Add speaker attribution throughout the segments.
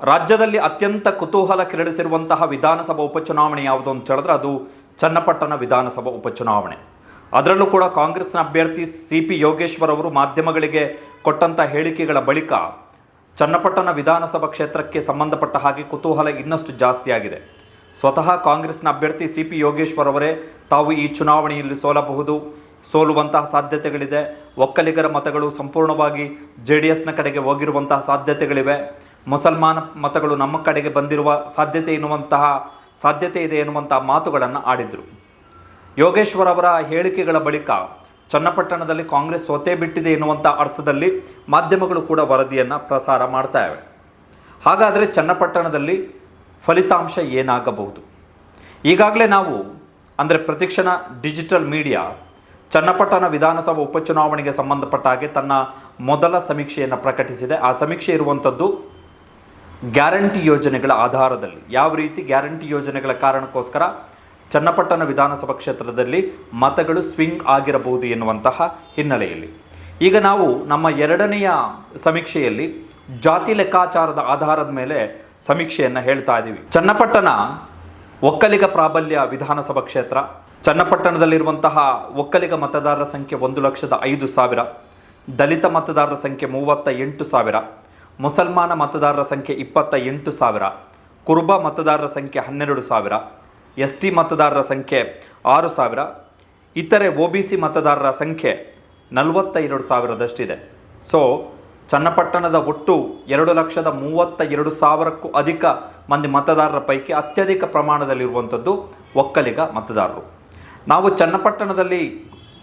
Speaker 1: ರಾಜ್ಯದಲ್ಲಿ ಅತ್ಯಂತ ಕುತೂಹಲ ಕೆರಳಿಸಿರುವಂತಹ ವಿಧಾನಸಭಾ ಉಪಚುನಾವಣೆ ಯಾವುದು ಅಂತ ಹೇಳಿದ್ರೆ ಅದು ಚನ್ನಪಟ್ಟಣ ವಿಧಾನಸಭಾ ಉಪಚುನಾವಣೆ. ಅದರಲ್ಲೂ ಕೂಡ ಕಾಂಗ್ರೆಸ್ನ ಅಭ್ಯರ್ಥಿ ಸಿ ಪಿ ಯೋಗೇಶ್ವರ್ ಅವರು ಮಾಧ್ಯಮಗಳಿಗೆ ಕೊಟ್ಟಂಥ ಹೇಳಿಕೆಗಳ ಬಳಿಕ ಚನ್ನಪಟ್ಟಣ ವಿಧಾನಸಭಾ ಕ್ಷೇತ್ರಕ್ಕೆ ಸಂಬಂಧಪಟ್ಟ ಹಾಗೆ ಕುತೂಹಲ ಇನ್ನಷ್ಟು ಜಾಸ್ತಿಯಾಗಿದೆ ಸ್ವತಃ ಕಾಂಗ್ರೆಸ್ನ ಅಭ್ಯರ್ಥಿ ಸಿ ಪಿ ಯೋಗೇಶ್ವರ್ ಅವರೇ ತಾವು ಈ ಚುನಾವಣೆಯಲ್ಲಿ ಸೋಲಬಹುದು, ಸೋಲುವಂತಹ ಸಾಧ್ಯತೆಗಳಿದೆ, ಒಕ್ಕಲಿಗರ ಮತಗಳು ಸಂಪೂರ್ಣವಾಗಿ ಜೆ ಡಿ ಎಸ್ನ ಕಡೆಗೆ ಹೋಗಿರುವಂತಹ ಸಾಧ್ಯತೆಗಳಿವೆ ಮುಸಲ್ಮಾನ ಮತಗಳು ನಮ್ಮ ಕಡೆಗೆ ಬಂದಿರುವ ಸಾಧ್ಯತೆ ಎನ್ನುವಂತಹ ಸಾಧ್ಯತೆ ಇದೆ ಎನ್ನುವಂತಹ ಮಾತುಗಳನ್ನು ಆಡಿದರು. ಯೋಗೇಶ್ವರ್ ಅವರ ಹೇಳಿಕೆಗಳ ಬಳಿಕ ಚನ್ನಪಟ್ಟಣದಲ್ಲಿ ಕಾಂಗ್ರೆಸ್ ಸೋತೆ ಬಿಟ್ಟಿದೆ ಎನ್ನುವಂಥ ಅರ್ಥದಲ್ಲಿ ಮಾಧ್ಯಮಗಳು ಕೂಡ ವರದಿಯನ್ನು ಪ್ರಸಾರ ಮಾಡ್ತಾ ಇವೆ. ಹಾಗಾದರೆ ಚನ್ನಪಟ್ಟಣದಲ್ಲಿ ಫಲಿತಾಂಶ ಏನಾಗಬಹುದು? ಈಗಾಗಲೇ ನಾವು, ಅಂದರೆ ಪ್ರತಿಕ್ಷಣ ಡಿಜಿಟಲ್ ಮೀಡಿಯಾ, ಚನ್ನಪಟ್ಟಣ ವಿಧಾನಸಭಾ ಉಪಚುನಾವಣೆಗೆ ಸಂಬಂಧಪಟ್ಟ ಹಾಗೆ ತನ್ನ ಮೊದಲ ಸಮೀಕ್ಷೆಯನ್ನು ಪ್ರಕಟಿಸಿದೆ. ಆ ಸಮೀಕ್ಷೆ ಇರುವಂಥದ್ದು ಗ್ಯಾರಂಟಿ ಯೋಜನೆಗಳ ಆಧಾರದಲ್ಲಿ. ಯಾವ ರೀತಿ ಗ್ಯಾರಂಟಿ ಯೋಜನೆಗಳ ಕಾರಣಕ್ಕೋಸ್ಕರ ಚನ್ನಪಟ್ಟಣ ವಿಧಾನಸಭಾ ಕ್ಷೇತ್ರದಲ್ಲಿ ಮತಗಳು ಸ್ವಿಂಗ್ ಆಗಿರಬಹುದು ಎನ್ನುವಂತಹ ಹಿನ್ನೆಲೆಯಲ್ಲಿ. ಈಗ ನಾವು ನಮ್ಮ ಎರಡನೆಯ ಸಮೀಕ್ಷೆಯಲ್ಲಿ ಜಾತಿ ಲೆಕ್ಕಾಚಾರದ ಆಧಾರದ ಮೇಲೆ ಸಮೀಕ್ಷೆಯನ್ನು ಹೇಳ್ತಾ ಇದ್ದೀವಿ. ಚನ್ನಪಟ್ಟಣ ಒಕ್ಕಲಿಗ ಪ್ರಾಬಲ್ಯ ವಿಧಾನಸಭಾ ಕ್ಷೇತ್ರ. ಚನ್ನಪಟ್ಟಣದಲ್ಲಿರುವಂತಹ ಒಕ್ಕಲಿಗ ಮತದಾರರ ಸಂಖ್ಯೆ ಒಂದು ಲಕ್ಷದ ಐದು ಸಾವಿರ. ದಲಿತ ಮತದಾರರ ಸಂಖ್ಯೆ ಮೂವತ್ತ ಎಂಟು ಸಾವಿರ. ಮುಸಲ್ಮಾನ ಮತದಾರರ ಸಂಖ್ಯೆ ಇಪ್ಪತ್ತ ಎಂಟು ಸಾವಿರ, ಕುರುಬ ಮತದಾರರ ಸಂಖ್ಯೆ ಹನ್ನೆರಡು ಸಾವಿರ ಎಸ್ ಟಿ ಮತದಾರರ ಸಂಖ್ಯೆ ಆರು ಸಾವಿರ, ಇತರೆ ಒ ಬಿ ಸಿ ಮತದಾರರ ಸಂಖ್ಯೆ ನಲವತ್ತ ಎರಡು ಸಾವಿರದಷ್ಟಿದೆ. ಸೊ ಚನ್ನಪಟ್ಟಣದ ಒಟ್ಟು ಎರಡು ಲಕ್ಷದ ಮೂವತ್ತ ಎರಡು ಸಾವಿರಕ್ಕೂ ಅಧಿಕ ಮಂದಿ ಮತದಾರರ ಪೈಕಿ ಅತ್ಯಧಿಕ ಪ್ರಮಾಣದಲ್ಲಿರುವಂಥದ್ದು ಒಕ್ಕಲಿಗ ಮತದಾರರು. ನಾವು ಚನ್ನಪಟ್ಟಣದಲ್ಲಿ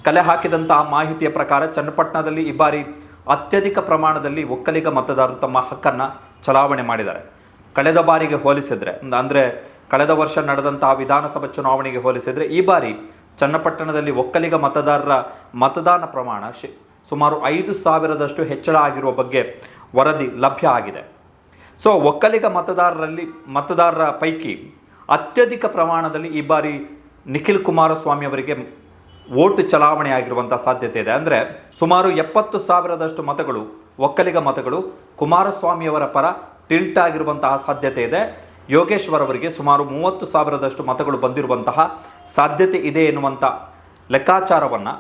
Speaker 1: ಕಲೆ ಹಾಕಿದಂತಹ ಮಾಹಿತಿಯ ಪ್ರಕಾರ ಚನ್ನಪಟ್ಟಣದಲ್ಲಿ ಈ ಬಾರಿ ಅತ್ಯಧಿಕ ಪ್ರಮಾಣದಲ್ಲಿ ಒಕ್ಕಲಿಗ ಮತದಾರರು ತಮ್ಮ ಹಕ್ಕನ್ನು ಚಲಾವಣೆ ಮಾಡಿದ್ದಾರೆ. ಕಳೆದ ಬಾರಿಗೆ ಹೋಲಿಸಿದರೆ, ಅಂದರೆ ಕಳೆದ ವರ್ಷ ನಡೆದಂತಹ ವಿಧಾನಸಭಾ ಚುನಾವಣೆಗೆ ಹೋಲಿಸಿದರೆ, ಈ ಬಾರಿ ಚನ್ನಪಟ್ಟಣದಲ್ಲಿ ಒಕ್ಕಲಿಗ ಮತದಾರರ ಮತದಾನ ಪ್ರಮಾಣ ಶೇ, ಸುಮಾರು ಐದು ಸಾವಿರದಷ್ಟು ಹೆಚ್ಚಳ ಆಗಿರುವ ಬಗ್ಗೆ ವರದಿ ಲಭ್ಯ ಆಗಿದೆ. ಸೊ, ಒಕ್ಕಲಿಗ ಮತದಾರರಲ್ಲಿ, ಮತದಾರರ ಪೈಕಿ ಅತ್ಯಧಿಕ ಪ್ರಮಾಣದಲ್ಲಿ ಈ ಬಾರಿ ನಿಖಿಲ್ ಕುಮಾರಸ್ವಾಮಿ ಅವರಿಗೆ ಓಟು ಚಲಾವಣೆ ಆಗಿರುವಂಥ ಸಾಧ್ಯತೆ ಇದೆ. ಅಂದರೆ ಸುಮಾರು ಎಪ್ಪತ್ತು ಸಾವಿರದಷ್ಟು ಮತಗಳು, ಒಕ್ಕಲಿಗ ಮತಗಳು ಕುಮಾರಸ್ವಾಮಿಯವರ ಪರ ಟಿಲ್ಟ್ ಆಗಿರುವಂತಹ ಸಾಧ್ಯತೆ ಇದೆ. ಯೋಗೇಶ್ವರ್ ಅವರಿಗೆ ಸುಮಾರು ಮೂವತ್ತು ಸಾವಿರದಷ್ಟು ಮತಗಳು ಬಂದಿರುವಂತಹ ಸಾಧ್ಯತೆ ಇದೆ ಎನ್ನುವಂಥ ಲೆಕ್ಕಾಚಾರವನ್ನು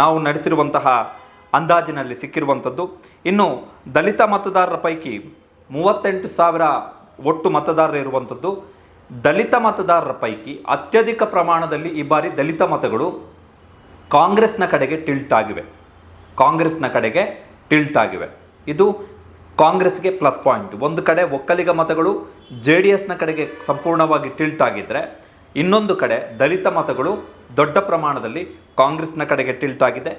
Speaker 1: ನಾವು ನಡೆಸಿರುವಂತಹ ಅಂದಾಜಿನಲ್ಲಿ ಸಿಕ್ಕಿರುವಂಥದ್ದು. ಇನ್ನು ದಲಿತ ಮತದಾರರ ಪೈಕಿ ಮೂವತ್ತೆಂಟು ಸಾವಿರ ಒಟ್ಟು ಮತದಾರರು ಇರುವಂಥದ್ದು. ದಲಿತ ಮತದಾರರ ಪೈಕಿ ಅತ್ಯಧಿಕ ಪ್ರಮಾಣದಲ್ಲಿ ಈ ಬಾರಿ ದಲಿತ ಮತಗಳು ಕಾಂಗ್ರೆಸ್ನ ಕಡೆಗೆ ಟಿಲ್ಟ್ ಆಗಿವೆ. ಕಾಂಗ್ರೆಸ್ನ ಕಡೆಗೆ ಟಿಲ್ಟ್ ಆಗಿವೆ. ಇದು ಕಾಂಗ್ರೆಸ್ಗೆ ಪ್ಲಸ್ ಪಾಯಿಂಟ್. ಒಂದು ಕಡೆ ಒಕ್ಕಲಿಗ ಮತಗಳು ಜೆ ಡಿ ಎಸ್ನ ಕಡೆಗೆ ಸಂಪೂರ್ಣವಾಗಿ ಟಿಲ್ಟ್ ಆಗಿದ್ದರೆ ಇನ್ನೊಂದು ಕಡೆ ದಲಿತ ಮತಗಳು ದೊಡ್ಡ ಪ್ರಮಾಣದಲ್ಲಿ ಕಾಂಗ್ರೆಸ್ನ ಕಡೆಗೆ ಟಿಲ್ಟ್ ಆಗಿದೆ.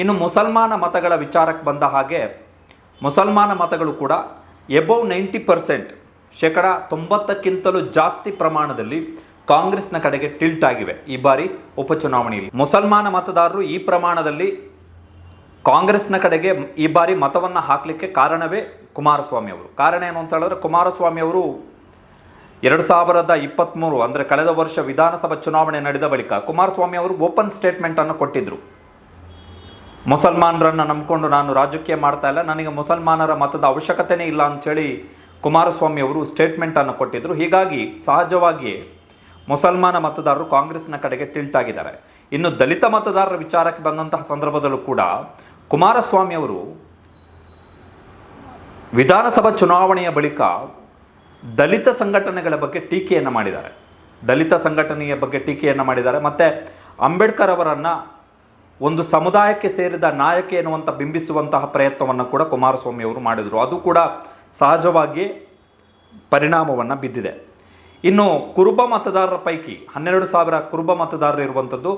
Speaker 1: ಇನ್ನು ಮುಸಲ್ಮಾನ ಮತಗಳ ವಿಚಾರಕ್ಕೆ ಬಂದ ಹಾಗೆ, ಮುಸಲ್ಮಾನ ಮತಗಳು ಕೂಡ ಎಬೌವ್ ನೈಂಟಿ ಪರ್ಸೆಂಟ್ ಶೇಕಡ ತೊಂಬತ್ತಕ್ಕಿಂತಲೂ ಜಾಸ್ತಿ ಪ್ರಮಾಣದಲ್ಲಿ ಕಾಂಗ್ರೆಸ್ನ ಕಡೆಗೆ ಟಿಲ್ಟ್ ಆಗಿವೆ. ಈ ಬಾರಿ ಉಪಚುನಾವಣೆಯಲ್ಲಿ ಮುಸಲ್ಮಾನ ಮತದಾರರು ಈ ಪ್ರಮಾಣದಲ್ಲಿ ಕಾಂಗ್ರೆಸ್ನ ಕಡೆಗೆ ಈ ಬಾರಿ ಮತವನ್ನು ಹಾಕಲಿಕ್ಕೆ ಕಾರಣವೇ ಕುಮಾರಸ್ವಾಮಿ ಅವರು. ಕಾರಣ ಏನು ಅಂತ ಹೇಳಿದ್ರೆ ಕುಮಾರಸ್ವಾಮಿ ಅವರು ಎರಡು ಸಾವಿರದ ಇಪ್ಪತ್ತ್ಮೂರು ಅಂದರೆ ಕಳೆದ ವರ್ಷ ವಿಧಾನಸಭಾ ಚುನಾವಣೆ ನಡೆದ ಬಳಿಕ ಕುಮಾರಸ್ವಾಮಿ ಅವರು ಓಪನ್ ಸ್ಟೇಟ್ಮೆಂಟನ್ನು ಕೊಟ್ಟಿದ್ದರು ಮುಸಲ್ಮಾನರನ್ನು ನಂಬಿಕೊಂಡು ನಾನು ರಾಜಕೀಯ ಮಾಡ್ತಾ ಇಲ್ಲ, ನನಗೆ ಮುಸಲ್ಮಾನರ ಮತದ ಅವಶ್ಯಕತೆನೇ ಇಲ್ಲ ಅಂಥೇಳಿ ಕುಮಾರಸ್ವಾಮಿ ಅವರು ಸ್ಟೇಟ್ಮೆಂಟನ್ನು ಕೊಟ್ಟಿದ್ದರು ಹೀಗಾಗಿ ಸಹಜವಾಗಿಯೇ ಮುಸಲ್ಮಾನ ಮತದಾರರು ಕಾಂಗ್ರೆಸ್ನ ಕಡೆಗೆ ಟಿಲ್ಟ್ ಆಗಿದ್ದಾರೆ ಇನ್ನು ದಲಿತ ಮತದಾರರ ವಿಚಾರಕ್ಕೆ ಬಂದಂತಹ ಸಂದರ್ಭದಲ್ಲೂ ಕೂಡ ಕುಮಾರಸ್ವಾಮಿ ಅವರು ವಿಧಾನಸಭಾ ಚುನಾವಣೆಯ ಬಳಿಕ ದಲಿತ ಸಂಘಟನೆಗಳ ಬಗ್ಗೆ ಟೀಕೆಯನ್ನು ಮಾಡಿದ್ದಾರೆ. ದಲಿತ ಸಂಘಟನೆಯ ಬಗ್ಗೆ ಟೀಕೆಯನ್ನು ಮಾಡಿದ್ದಾರೆ. ಮತ್ತು ಅಂಬೇಡ್ಕರ್ ಅವರನ್ನು ಒಂದು ಸಮುದಾಯಕ್ಕೆ ಸೇರಿದ ನಾಯಕ ಎನ್ನುವಂಥ ಬಿಂಬಿಸುವಂತಹ ಪ್ರಯತ್ನವನ್ನು ಕೂಡ ಕುಮಾರಸ್ವಾಮಿ ಅವರು ಮಾಡಿದರು. ಅದು ಕೂಡ ಸಹಜವಾಗಿ ಪರಿಣಾಮವನ್ನು ಬಿದ್ದಿದೆ. ಇನ್ನು ಕುರುಬ ಮತದಾರರ ಪೈಕಿ ಹನ್ನೆರಡು ಸಾವಿರ ಕುರುಬ ಮತದಾರರು ಇರುವಂಥದ್ದು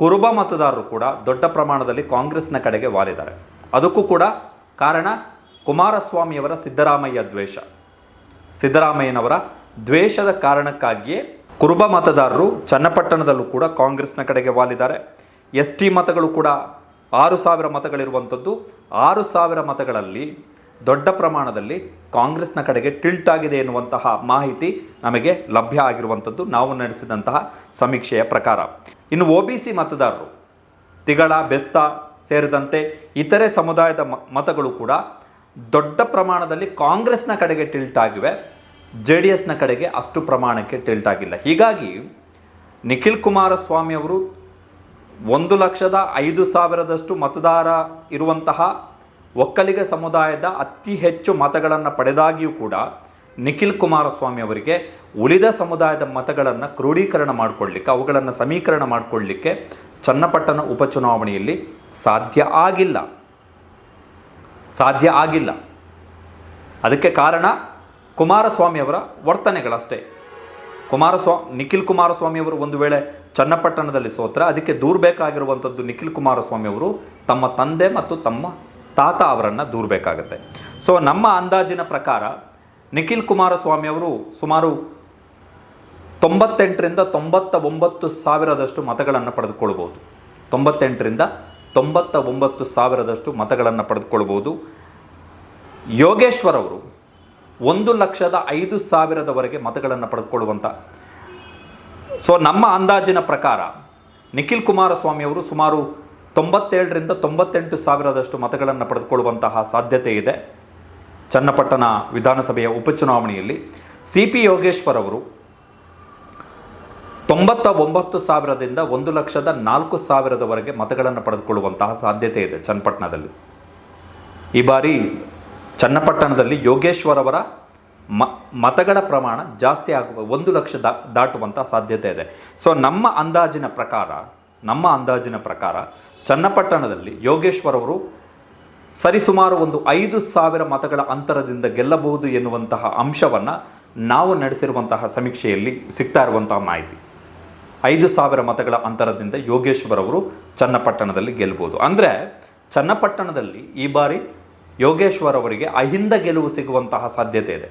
Speaker 1: ಕುರುಬ ಮತದಾರರು ಕೂಡ ದೊಡ್ಡ ಪ್ರಮಾಣದಲ್ಲಿ ಕಾಂಗ್ರೆಸ್ನ ಕಡೆಗೆ ವಾಲಿದ್ದಾರೆ. ಅದಕ್ಕೂ ಕೂಡ ಕಾರಣ ಕುಮಾರಸ್ವಾಮಿಯವರ ಸಿದ್ದರಾಮಯ್ಯ ದ್ವೇಷ. ಸಿದ್ದರಾಮಯ್ಯನವರ ದ್ವೇಷದ ಕಾರಣಕ್ಕಾಗಿಯೇ ಕುರುಬ ಮತದಾರರು ಚನ್ನಪಟ್ಟಣದಲ್ಲೂ ಕೂಡ ಕಾಂಗ್ರೆಸ್ನ ಕಡೆಗೆ ವಾಲಿದ್ದಾರೆ. ಎಸ್ ಟಿ ಮತಗಳು ಕೂಡ ಆರು ಸಾವಿರ ಮತಗಳಿರುವಂಥದ್ದು ಆರು ಸಾವಿರ ಮತಗಳಲ್ಲಿ ದೊಡ್ಡ ಪ್ರಮಾಣದಲ್ಲಿ ಕಾಂಗ್ರೆಸ್ನ ಕಡೆಗೆ ಟಿಲ್ಟ್ ಆಗಿದೆ ಎನ್ನುವಂತಹ ಮಾಹಿತಿ ನಮಗೆ ಲಭ್ಯ ಆಗಿರುವಂಥದ್ದು. ನಾವು ನಡೆಸಿದಂತಹ ಸಮೀಕ್ಷೆಯ ಪ್ರಕಾರ. ಇನ್ನು ಒ ಬಿ ಸಿ ಮತದಾರರು, ತಿಗಳ, ಬೆಸ್ತ ಸೇರಿದಂತೆ ಇತರೆ ಸಮುದಾಯದ ಮತಗಳು ಕೂಡ ದೊಡ್ಡ ಪ್ರಮಾಣದಲ್ಲಿ ಕಾಂಗ್ರೆಸ್ನ ಕಡೆಗೆ ಟಿಲ್ಟ್ ಆಗಿವೆ. ಜೆ ಡಿ ಎಸ್ನ ಕಡೆಗೆ ಅಷ್ಟು ಪ್ರಮಾಣಕ್ಕೆ ಟಿಲ್ಟ್ ಆಗಿಲ್ಲ. ಹೀಗಾಗಿ ನಿಖಿಲ್ ಕುಮಾರಸ್ವಾಮಿ ಅವರು ಒಂದು ಲಕ್ಷದ ಐದು ಸಾವಿರದಷ್ಟು ಮತದಾರ ಇರುವಂತಹ ಒಕ್ಕಲಿಗ ಸಮುದಾಯದ ಅತಿ ಹೆಚ್ಚು ಮತಗಳನ್ನು ಪಡೆದಾಗಿಯೂ ಕೂಡ ನಿಖಿಲ್ ಕುಮಾರಸ್ವಾಮಿ ಅವರಿಗೆ ಉಳಿದ ಸಮುದಾಯದ ಮತಗಳನ್ನು ಕ್ರೋಢೀಕರಣ ಮಾಡಿಕೊಳ್ಳಿಕ್ಕೆ ಅವುಗಳನ್ನು ಸಮೀಕರಣ ಮಾಡಿಕೊಳ್ಳಿಕ್ಕೆ ಚನ್ನಪಟ್ಟಣ ಉಪಚುನಾವಣೆಯಲ್ಲಿ ಸಾಧ್ಯ ಆಗಿಲ್ಲ. ಸಾಧ್ಯ ಆಗಿಲ್ಲ. ಅದಕ್ಕೆ ಕಾರಣ ಕುಮಾರಸ್ವಾಮಿ ಅವರ ವರ್ತನೆಗಳಷ್ಟೇ. ಕುಮಾರಸ್ವಾ, ನಿಖಿಲ್ ಕುಮಾರಸ್ವಾಮಿ ಅವರು ಒಂದು ವೇಳೆ ಚನ್ನಪಟ್ಟಣದಲ್ಲಿ ಸೋತ್ರ, ಅದಕ್ಕೆ ದೂರಬೇಕಾಗಿರುವಂಥದ್ದು ನಿಖಿಲ್ ಕುಮಾರಸ್ವಾಮಿ ಅವರು ತಮ್ಮ ತಂದೆ ಮತ್ತು ತಮ್ಮ ತಾತ ಅವರನ್ನು ದೂರಬೇಕಾಗತ್ತೆ ಸೊ ನಮ್ಮ ಅಂದಾಜಿನ ಪ್ರಕಾರ ನಿಖಿಲ್ ಕುಮಾರಸ್ವಾಮಿ ಅವರು ಸುಮಾರು ತೊಂಬತ್ತೆಂಟರಿಂದ ತೊಂಬತ್ತ ಒಂಬತ್ತು ಸಾವಿರದಷ್ಟು ಮತಗಳನ್ನು ಪಡೆದುಕೊಳ್ಬೋದು ತೊಂಬತ್ತೆಂಟರಿಂದ ತೊಂಬತ್ತ ಒಂಬತ್ತು ಸಾವಿರದಷ್ಟು ಮತಗಳನ್ನು ಪಡೆದುಕೊಳ್ಬೋದು ಯೋಗೇಶ್ವರ್ ಅವರು ಒಂದು ಲಕ್ಷದ ಐದು ಸಾವಿರದವರೆಗೆ ಮತಗಳನ್ನು ಪಡೆದುಕೊಳ್ಳುವಂಥ ಸೊ ನಮ್ಮ ಅಂದಾಜಿನ ಪ್ರಕಾರ ನಿಖಿಲ್ ಕುಮಾರಸ್ವಾಮಿ ಅವರು ಸುಮಾರು ತೊಂಬತ್ತೇಳರಿಂದ ತೊಂಬತ್ತೆಂಟು ಸಾವಿರದಷ್ಟು ಮತಗಳನ್ನು ಪಡೆದುಕೊಳ್ಳುವಂತಹ ಸಾಧ್ಯತೆ ಇದೆ. ಚನ್ನಪಟ್ಟಣ ವಿಧಾನಸಭೆಯ ಉಪಚುನಾವಣೆಯಲ್ಲಿ ಸಿ ಪಿ ಯೋಗೇಶ್ವರ್ ಅವರು ತೊಂಬತ್ತ ಒಂಬತ್ತು ಸಾವಿರದಿಂದ ಒಂದು ಲಕ್ಷದ ನಾಲ್ಕು ಸಾವಿರದವರೆಗೆ ಮತಗಳನ್ನು ಪಡೆದುಕೊಳ್ಳುವಂತಹ ಸಾಧ್ಯತೆ ಇದೆ ಚನ್ನಪಟ್ಟಣದಲ್ಲಿ. ಈ ಬಾರಿ ಚನ್ನಪಟ್ಟಣದಲ್ಲಿ ಯೋಗೇಶ್ವರ್ ಅವರ ಮ, ಮತಗಳ ಪ್ರಮಾಣ ಜಾಸ್ತಿ ಆಗುವ ಒಂದು ಲಕ್ಷ ದಾ ದಾಟುವಂಥ ಸಾಧ್ಯತೆ ಇದೆ. ಸೊ ನಮ್ಮ ಅಂದಾಜಿನ ಪ್ರಕಾರ, ನಮ್ಮ ಅಂದಾಜಿನ ಪ್ರಕಾರ ಚನ್ನಪಟ್ಟಣದಲ್ಲಿ ಯೋಗೇಶ್ವರ್ ಅವರು ಸರಿಸುಮಾರು ಒಂದು ಐದು ಸಾವಿರ ಮತಗಳ ಅಂತರದಿಂದ ಗೆಲ್ಲಬಹುದು ಎನ್ನುವಂತಹ ಅಂಶವನ್ನು ನಾವು ನಡೆಸಿರುವಂತಹ ಸಮೀಕ್ಷೆಯಲ್ಲಿ ಸಿಗ್ತಾ ಇರುವಂತಹ ಮಾಹಿತಿ. ಐದು ಸಾವಿರ ಮತಗಳ ಅಂತರದಿಂದ ಯೋಗೇಶ್ವರ್ ಅವರು ಚನ್ನಪಟ್ಟಣದಲ್ಲಿ ಗೆಲ್ಲಬಹುದು. ಅಂದರೆ ಚನ್ನಪಟ್ಟಣದಲ್ಲಿ ಈ ಬಾರಿ ಯೋಗೇಶ್ವರ್ ಅವರಿಗೆ ಅಹಿಂದ ಗೆಲುವು ಸಿಗುವಂತಹ ಸಾಧ್ಯತೆ ಇದೆ.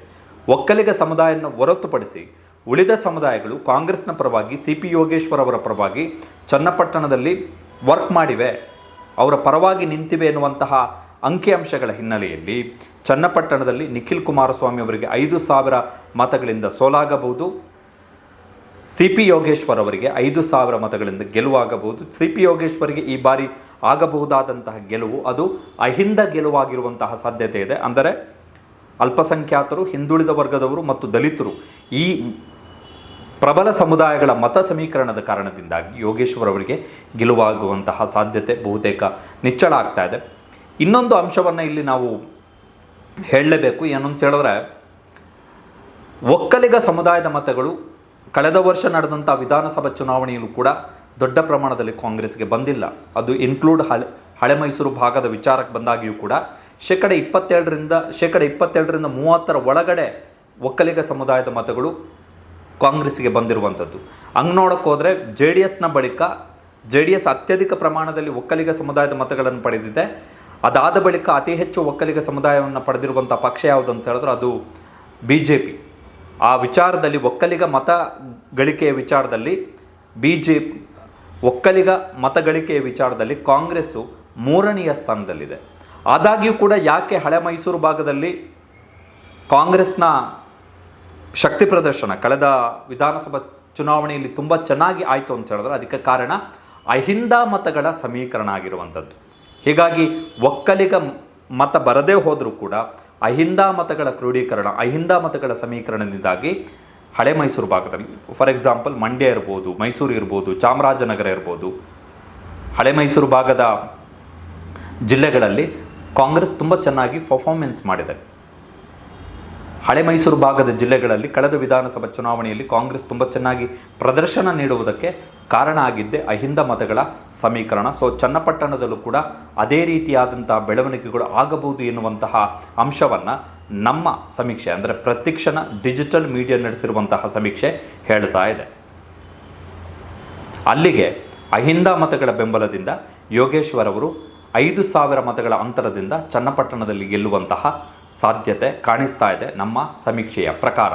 Speaker 1: ಒಕ್ಕಲಿಗ ಸಮುದಾಯವನ್ನು ಹೊರತುಪಡಿಸಿ ಉಳಿದ ಸಮುದಾಯಗಳು ಕಾಂಗ್ರೆಸ್ನ ಪರವಾಗಿ, ಸಿ ಪಿ ಯೋಗೇಶ್ವರ್ ಅವರ ಪರವಾಗಿ ಚನ್ನಪಟ್ಟಣದಲ್ಲಿ ವರ್ಕ್ ಮಾಡಿವೆ, ಅವರ ಪರವಾಗಿ ನಿಂತಿವೆ ಎನ್ನುವಂತಹ ಅಂಕಿಅಂಶಗಳ ಹಿನ್ನೆಲೆಯಲ್ಲಿ ಚನ್ನಪಟ್ಟಣದಲ್ಲಿ ನಿಖಿಲ್ ಕುಮಾರಸ್ವಾಮಿ ಅವರಿಗೆ ಐದು ಸಾವಿರ ಮತಗಳಿಂದ ಸೋಲಾಗಬಹುದು. ಸಿ ಪಿ ಯೋಗೇಶ್ವರ್ ಅವರಿಗೆ ಐದು ಸಾವಿರ ಮತಗಳಿಂದ ಗೆಲುವಾಗಬಹುದು. ಸಿ ಪಿ ಯೋಗೇಶ್ವರಿಗೆ ಈ ಬಾರಿ ಆಗಬಹುದಾದಂತಹ ಗೆಲುವು, ಅದು ಅಹಿಂದ ಗೆಲುವಾಗಿರುವಂತಹ ಸಾಧ್ಯತೆ ಇದೆ. ಅಂದರೆ ಅಲ್ಪಸಂಖ್ಯಾತರು, ಹಿಂದುಳಿದ ವರ್ಗದವರು ಮತ್ತು ದಲಿತರು ಈ ಪ್ರಬಲ ಸಮುದಾಯಗಳ ಮತ ಸಮೀಕರಣದ ಕಾರಣದಿಂದಾಗಿ ಯೋಗೇಶ್ವರ್ ಅವರಿಗೆ ಗೆಲುವಾಗುವಂತಹ ಸಾಧ್ಯತೆ ಬಹುತೇಕ ನಿಚ್ಚಳ ಆಗ್ತಾ ಇದೆ. ಇನ್ನೊಂದು ಅಂಶವನ್ನು ಇಲ್ಲಿ ನಾವು ಹೇಳಲೇಬೇಕು. ಏನು ಅಂತ ಹೇಳಿದ್ರೆ, ಒಕ್ಕಲಿಗ ಸಮುದಾಯದ ಮತಗಳು ಕಳೆದ ವರ್ಷ ನಡೆದಂಥ ವಿಧಾನಸಭಾ ಚುನಾವಣೆಯಲ್ಲೂ ಕೂಡ ದೊಡ್ಡ ಪ್ರಮಾಣದಲ್ಲಿ ಕಾಂಗ್ರೆಸ್ಗೆ ಬಂದಿಲ್ಲ. ಅದು ಇನ್ಕ್ಲೂಡ್ ಹಳೆ ಹಳೆ ಮೈಸೂರು ಭಾಗದ ವಿಚಾರಕ್ಕೆ ಬಂದಾಗಿಯೂ ಕೂಡ ಶೇಕಡ ಇಪ್ಪತ್ತೇಳರಿಂದ, ಶೇಕಡ ಇಪ್ಪತ್ತೆರಡರಿಂದ ಮೂವತ್ತರ ಒಳಗಡೆ ಒಕ್ಕಲಿಗ ಸಮುದಾಯದ ಮತಗಳು ಕಾಂಗ್ರೆಸ್ಸಿಗೆ ಬಂದಿರುವಂಥದ್ದು. ಹಂಗೆ ನೋಡೋಕೆ ಹೋದರೆ ಜೆ ಡಿ ಎಸ್ನ ಬಳಿಕ ಜೆ ಡಿ ಎಸ್ ಅತ್ಯಧಿಕ ಪ್ರಮಾಣದಲ್ಲಿ ಒಕ್ಕಲಿಗ ಸಮುದಾಯದ ಮತಗಳನ್ನು ಪಡೆದಿದೆ. ಅದಾದ ಬಳಿಕ ಅತಿ ಹೆಚ್ಚು ಒಕ್ಕಲಿಗ ಸಮುದಾಯವನ್ನು ಪಡೆದಿರುವಂಥ ಪಕ್ಷ ಯಾವುದು ಅಂತ ಹೇಳಿದ್ರೆ ಅದು ಬಿ ಜೆ ಪಿ. ಆ ವಿಚಾರದಲ್ಲಿ ಒಕ್ಕಲಿಗ ಮತ ಗಳಿಕೆಯ ವಿಚಾರದಲ್ಲಿ ಬಿ ಜೆ ಒಕ್ಕಲಿಗ ಮತಗಳಿಕೆಯ ವಿಚಾರದಲ್ಲಿ ಕಾಂಗ್ರೆಸ್ಸು ಮೂರನೆಯ ಸ್ಥಾನದಲ್ಲಿದೆ. ಆದಾಗ್ಯೂ ಕೂಡ ಯಾಕೆ ಹಳೆ ಮೈಸೂರು ಭಾಗದಲ್ಲಿ ಕಾಂಗ್ರೆಸ್ನ ಶಕ್ತಿ ಪ್ರದರ್ಶನ. ಕಳೆದ ವಿಧಾನಸಭಾ ಚುನಾವಣೆಯಲ್ಲಿ ತುಂಬ ಚೆನ್ನಾಗಿ ಆಯಿತು ಅಂತ ಹೇಳಿದ್ರೆ ಅದಕ್ಕೆ ಕಾರಣ ಅಹಿಂದ ಮತಗಳ ಸಮೀಕರಣ ಆಗಿರುವಂಥದ್ದು. ಹೀಗಾಗಿ ಒಕ್ಕಲಿಗ ಮತ ಬರದೇ ಹೋದರೂ ಕೂಡ ಅಹಿಂದ ಮತಗಳ ಕ್ರೋಢೀಕರಣ ಅಹಿಂದ ಮತಗಳ ಸಮೀಕರಣದಿಂದಾಗಿ ಹಳೆ ಮೈಸೂರು ಭಾಗದಲ್ಲಿ ಫಾರ್ ಎಕ್ಸಾಂಪಲ್ ಮಂಡ್ಯ ಇರ್ಬೋದು, ಮೈಸೂರು ಇರ್ಬೋದು, ಚಾಮರಾಜನಗರ ಇರ್ಬೋದು, ಹಳೆ ಮೈಸೂರು ಭಾಗದ ಜಿಲ್ಲೆಗಳಲ್ಲಿ ಕಾಂಗ್ರೆಸ್ ತುಂಬ ಚೆನ್ನಾಗಿ ಪರ್ಫಾರ್ಮೆನ್ಸ್ ಮಾಡಿದೆ. ಹಳೆ ಮೈಸೂರು ಭಾಗದ ಜಿಲ್ಲೆಗಳಲ್ಲಿ ಕಳೆದ ವಿಧಾನಸಭಾ ಚುನಾವಣೆಯಲ್ಲಿ ಕಾಂಗ್ರೆಸ್ ತುಂಬ ಚೆನ್ನಾಗಿ ಪ್ರದರ್ಶನ ನೀಡುವುದಕ್ಕೆ ಕಾರಣ ಆಗಿದ್ದೆ ಅಹಿಂದ ಮತಗಳ ಸಮೀಕರಣ. ಸೊ ಚನ್ನಪಟ್ಟಣದಲ್ಲೂ ಕೂಡ ಅದೇ ರೀತಿಯಾದಂತಹ ಬೆಳವಣಿಗೆಗಳು ಆಗಬಹುದು ಎನ್ನುವಂತಹ ಅಂಶವನ್ನು ನಮ್ಮ ಸಮೀಕ್ಷೆ, ಅಂದರೆ ಪ್ರತಿಕ್ಷಣ ಡಿಜಿಟಲ್ ಮೀಡಿಯಾ ನಡೆಸಿರುವಂತಹ ಸಮೀಕ್ಷೆ ಹೇಳ್ತಾ ಇದೆ. ಅಲ್ಲಿಗೆ ಅಹಿಂದ ಮತಗಳ ಬೆಂಬಲದಿಂದ ಯೋಗೇಶ್ವರ್ ಅವರು ಐದು ಸಾವಿರ ಮತಗಳ ಅಂತರದಿಂದ ಚನ್ನಪಟ್ಟಣದಲ್ಲಿ ಗೆಲ್ಲುವಂತಹ ಸಾಧ್ಯತೆ ಕಾಣಿಸ್ತಾ ಇದೆ ನಮ್ಮ ಸಮೀಕ್ಷೆಯ ಪ್ರಕಾರ.